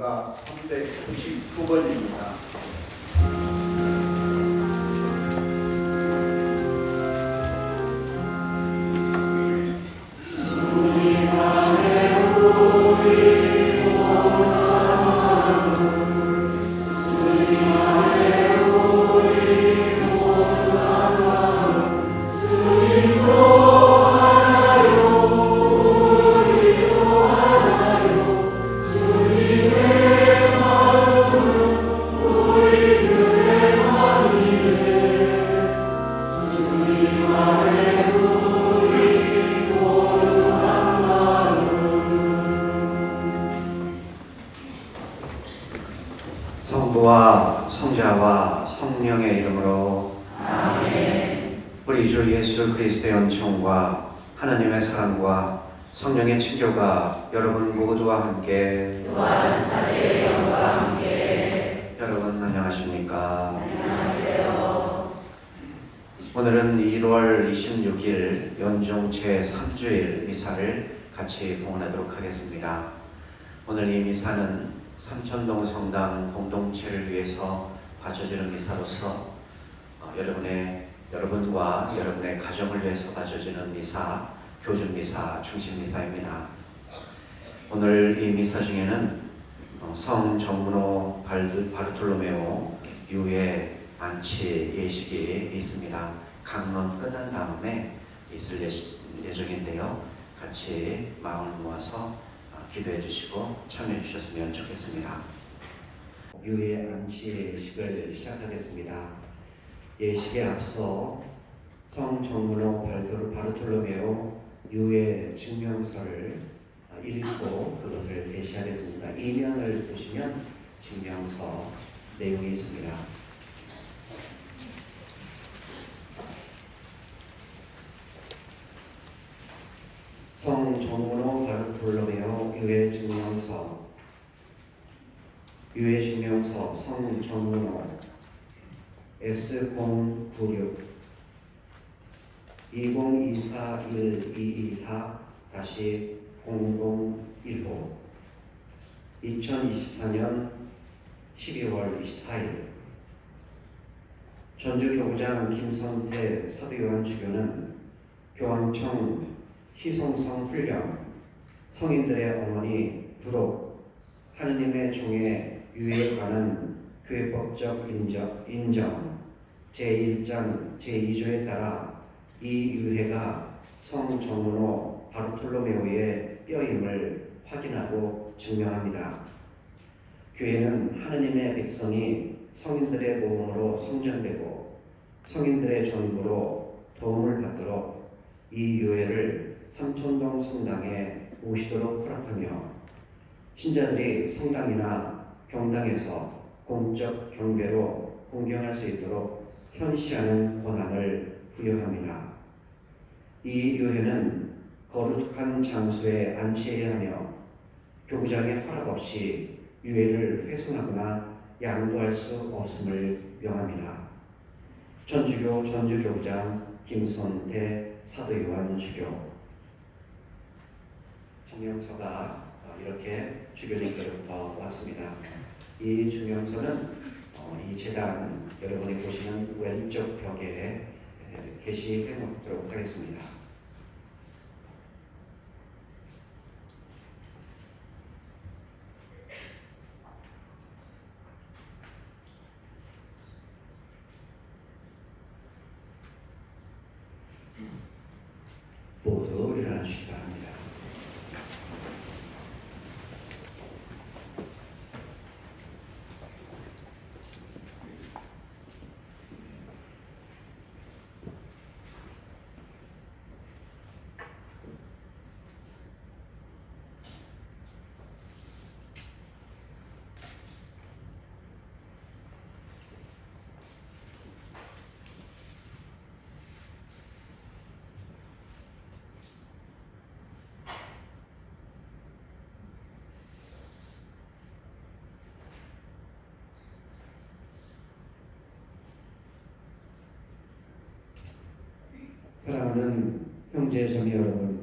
성가 399번입니다. 성부와 성자와 성령의 이름으로 우리 주 예수 그리스도의 은총과 하나님의 사랑과 성령의 친교가 여러분 모두와 함께 여러분 안녕하십니까? 오늘은 1월 26일 연중 제3주일 미사를 같이 봉헌하도록 하겠습니다. 오늘 이 미사는 삼천동 성당 공동체를 위해서 바쳐지는 미사로서 어, 여러분의 여러분과 여러분의 가정을 위해서 바쳐지는 미사, 교준 미사, 중심 미사입니다. 오늘 이 미사 중에는 어, 성 정문호 발- 바르톨로메오 유해 안치 예식이 있습니다. 강론 끝난 다음에 있을 예- 예정인데요. 같이 마음을 모아서 어, 기도해 주시고 참여해 주셨으면 좋겠습니다. 유해 안치 예식을 시작하겠습니다. 예식에 앞서 성 정문호 바르톨- 바르톨로메오 유해 증명서를 어, 읽고 그것을 게시하겠습니다. 이면을 보시면 증명서 내용이 있습니다. 성 정문호 바르톨로메오 유해 증명서 유해 증명서 성 정문호 S096 2024-1224-0015 2024년 12월 24일 전주교구장 김선태 사도요한 주교는 교황청 희송성 훈련 성인들의 어머니 부록 하느님의 종의 유해에 관한 교회법적 인정, 인정 제1장 제2조에 따라 이 유해가 성 정문호 바르톨로메오의 뼈임을 확인하고 증명합니다. 교회는 하느님의 백성이 성인들의 모험으로 성전되고 성인들의 전부로 도움을 받도록 이 유해를 삼천동 성당에 모시도록 허락하며 신자들이 성당이나 경당에서 공적 경배로 공경할 수 있도록 현시하는 권한을 부여합니다. 이 유해는 거룩한 장소에 안치해야 하며 교구장의 허락 없이 유해를 훼손하거나 양도할 수 없음을 명합니다. 전주교 전주교구장 김선태 사도요한 주교 증명서가 어, 이렇게 주교님께로부터 왔습니다. 이 증명서는 어, 이 재단 여러분이 보시는 왼쪽 벽에 에, 게시해 놓도록 하겠습니다. 모두 일어나 주시기 바랍니다. 사랑하는 형제 자매 여러분,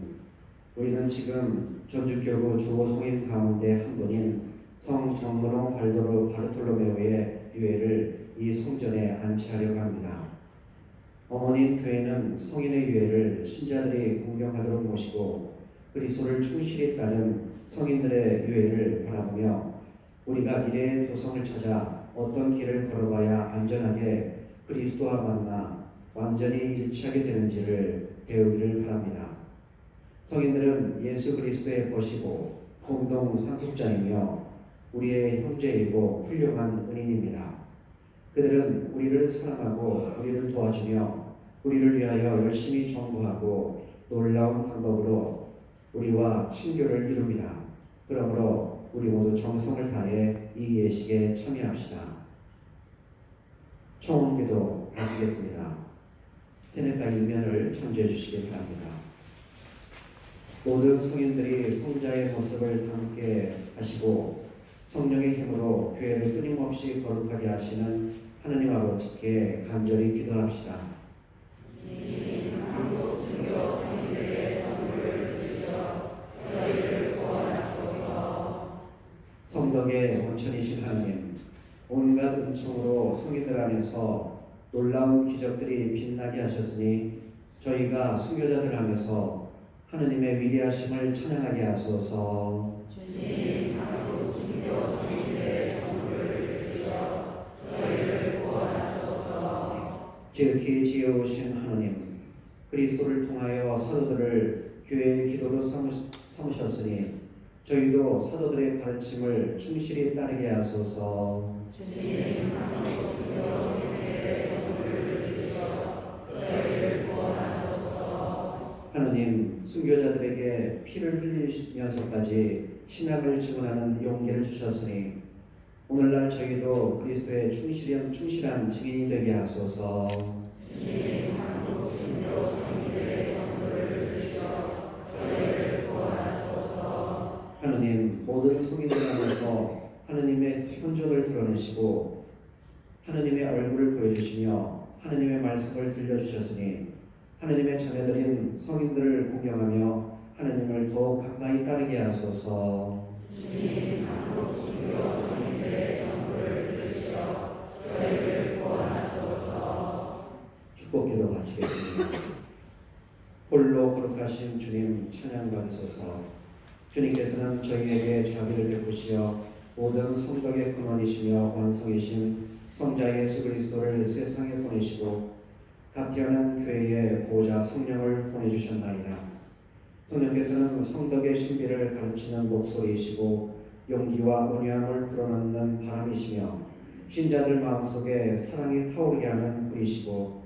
우리는 지금 전주교구 주호 성인 가운데 한 분인 성 정문호 발도로 바르톨로메오의 유해를 이 성전에 안치하려고 합니다. 어머니 교회는 성인의 유해를 신자들이 공경하도록 모시고 그리스도를 충실히 따른 성인들의 유해를 바라보며 우리가 미래의 도성을 찾아 어떤 길을 걸어가야 안전하게 그리스도와 만나 완전히 일치하게 되는지를 배우기를 바랍니다. 성인들은 예수 그리스도의 것이고 공동 상속자이며 우리의 형제이고 훌륭한 은인입니다. 그들은 우리를 사랑하고 우리를 도와주며 우리를 위하여 열심히 전구하고 놀라운 방법으로 우리와 친교를 이룹니다. 그러므로 우리 모두 정성을 다해 이 예식에 참여합시다. 총기도 하시겠습니다. 세네카 이면을 참조해 주시기 바랍니다. 모든 성인들이 성자의 모습을 담게 하시고 성령의 힘으로 교회를 끊임없이 거룩하게 하시는 하느님 아버지께 간절히 기도합시다. 성덕의 원천이신 하나님, 온갖 은총으로 성인들 안에서 놀라운 기적들이 빛나게 하셨으니 저희가 순교자들 안에서 하느님의 위대하심을 찬양하게 하소서. 지극히 지혜오신 하나님, 그리스도를 통하여 사도들을 교회의 기도로 삼으, 삼으셨으니 저희도 사도들의 가르침을 충실히 따르게 하소서. 하나님, 순교자들에게 피를 흘리면서까지 신학을 증언하는 용기를 주셨으니 오늘날 저희도 그리스도의 충실한, 충실한 증인이 되게 하소서. 하나님 모든 성인들 안에서 하나님의 현존을 드러내시고 하나님의 얼굴을 보여주시며 하나님의 말씀을 들려주셨으니 하나님의 자녀들인 성인들을 공경하며 하나님을 더욱 가까이 따르게 하소서. 축복 기도 바치겠습니다. 홀로 거룩하신 주님 찬양 받으소서. 주님께서는 저희에게 자비를 베푸시어 모든 성덕의 근원이시며 완성이신 성자 예수 그리스도를 세상에 보내시고 각 태어난 교회에 보좌 성령을 보내주셨나이다. 성령께서는 성덕의 신비를 가르치는 목소리이시고 용기와 온유함을 불어넣는 바람이시며 신자들 마음속에 사랑이 타오르게 하는 불이시고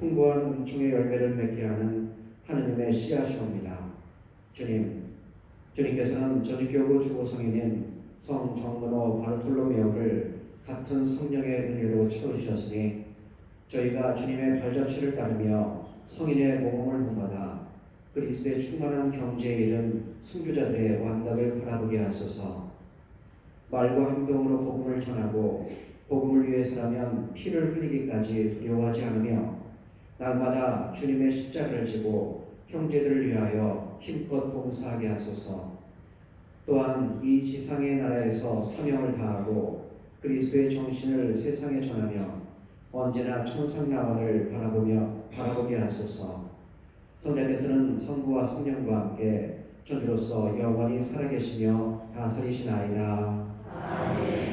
풍부한 은총의 열매를 맺게 하는 하느님의 씨앗이옵니다. 주님, 주님께서는 전주교구 주고성인인 성 정문호 바르톨로메오를 같은 성령의 은혜로 채워주셨으니 저희가 주님의 발자취를 따르며 성인의 모범을 본받아 그리스도의 충만한 경지에 이른 순교자들의 완답을 바라보게 하소서 말과 행동으로 복음을 전하고 복음을 위해서라면 피를 흘리기까지 두려워하지 않으며 날마다 주님의 십자가를 지고 형제들을 위하여 힘껏 봉사하게 하소서. 또한 이 지상의 나라에서 사명을 다하고 그리스도의 정신을 세상에 전하며 언제나 천상나만을 바라보며 바라보게 하소서. 성자께서는 성부와 성령과 함께 전주로서 영원히 살아계시며 다스리시나이다. 아멘.